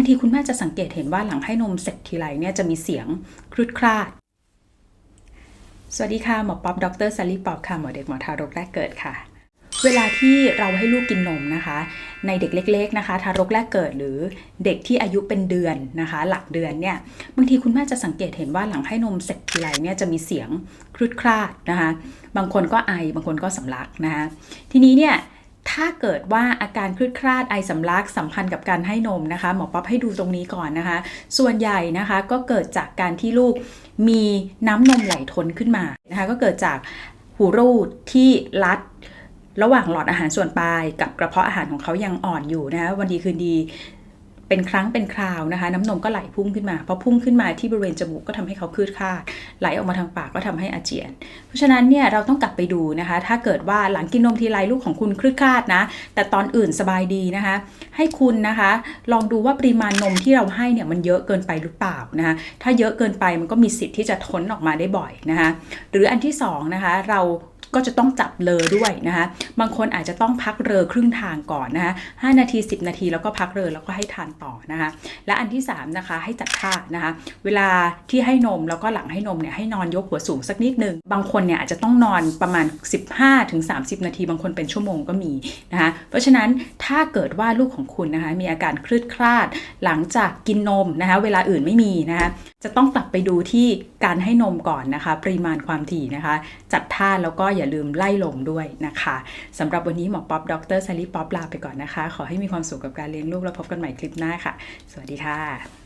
างทีคุณแม่จะสังเกตเห็นว่าหลังให้นมเสร็จทีไรเนี่ยจะมีเสียงครุดคลาด สวัสดีค่ะ หมอป๊อบดรซัลลี่ป๊อบค่ะ หมอเด็กหมอทารกแรกเกิดค่ะเวลาที่เราให้ลูกกินนมนะคะ ในเด็กเล็ก ๆนะคะ ทารกแรกเกิดหรือเด็กที่อายุเป็นเดือนนะคะ หลักเดือนเนี่ยบางทีคุณแม่จะสังเกตเห็นว่าหลังให้นมเสร็จทีไรเนี่ยจะมีเสียงครุดคลาดนะคะ บางคนก็ไอบางคนก็สำลักนะคะทีนี้เนี่ย ถ้าเกิดว่าอาการคลืดคลาดไอสำลักสัมพันธ์กับการให้นมนะคะหมอป๊อบให้ดูตรงนี้ก่อนนะคะ ส่วนใหญ่นะคะก็เกิดจากการที่ลูกมีน้ำนมไหลทนขึ้นมานะคะ ก็เกิดจากหูรูดที่รัดระหว่างหลอดอาหารส่วนปลาย กับกระเพาะอาหารของเขายังอ่อนอยู่นะคะวันดีคืนดี เป็นครั้งเป็นคราวนะคะ น้ำนมก็ไหลพุ่งขึ้นมาพอพุ่งขึ้นมาที่บริเวณจมูกก็ทำให้เขาคลืดคาดไหลออกมาทางปากก็ทำให้อาเจียน เพราะฉะนั้นเนี่ยเราต้องกลับไปดูนะคะ ถ้าเกิดว่าหลังกินนมทีไรลูกของคุณคลืดคาดนะ แต่ตอนอื่นสบายดีนะคะ ให้คุณนะคะ ลองดูว่าปริมาณนมที่เราให้เนี่ยมันเยอะเกินไปหรือเปล่านะคะถ้าเยอะเกินไปมันก็มีสิทธิ์ที่จะท้นออกมาได้บ่อยนะคะ หรืออันที่สองนะคะเรา ก็จะต้องจับเลอด้วยนะคะบางคนอาจจะต้องพักเรอครึ่งทางก่อนนะคะ5นาที 10 นาทีแล้วก็พักเรอแล้วก็ให้ทานต่อนะคะและอันที่3นะคะให้จัดท่านะคะเวลาที่ให้นมแล้วก็หลังให้นมเนี่ยให้นอนยกหัวสูงสักนิดนึงบางคนเนี่ยอาจจะต้องนอนประมาณ 15-30 นาที บางคนเป็นชั่วโมงก็มีนะคะเพราะฉะนั้นถ้าเกิดว่าลูกของคุณนะคะมีอาการคลืดคลาดหลังจากกินนมนะคะเวลาอื่นไม่มีนะคะจะต้องกลับไปดูที่การให้นมก่อนนะคะ ปริมาณความถี่นะคะ จัดท่าแล้วก็อย่าอย่าลืมไล่ลมด้วยนะคะสำหรับวันนี้หมอป๊อบดรซารีป๊อบลาไปก่อนนะคะ ขอให้มีความสุขกับการเลี้ยงลูกแล้วพบกันใหม่คลิปหน้าค่ะ สวัสดีค่ะ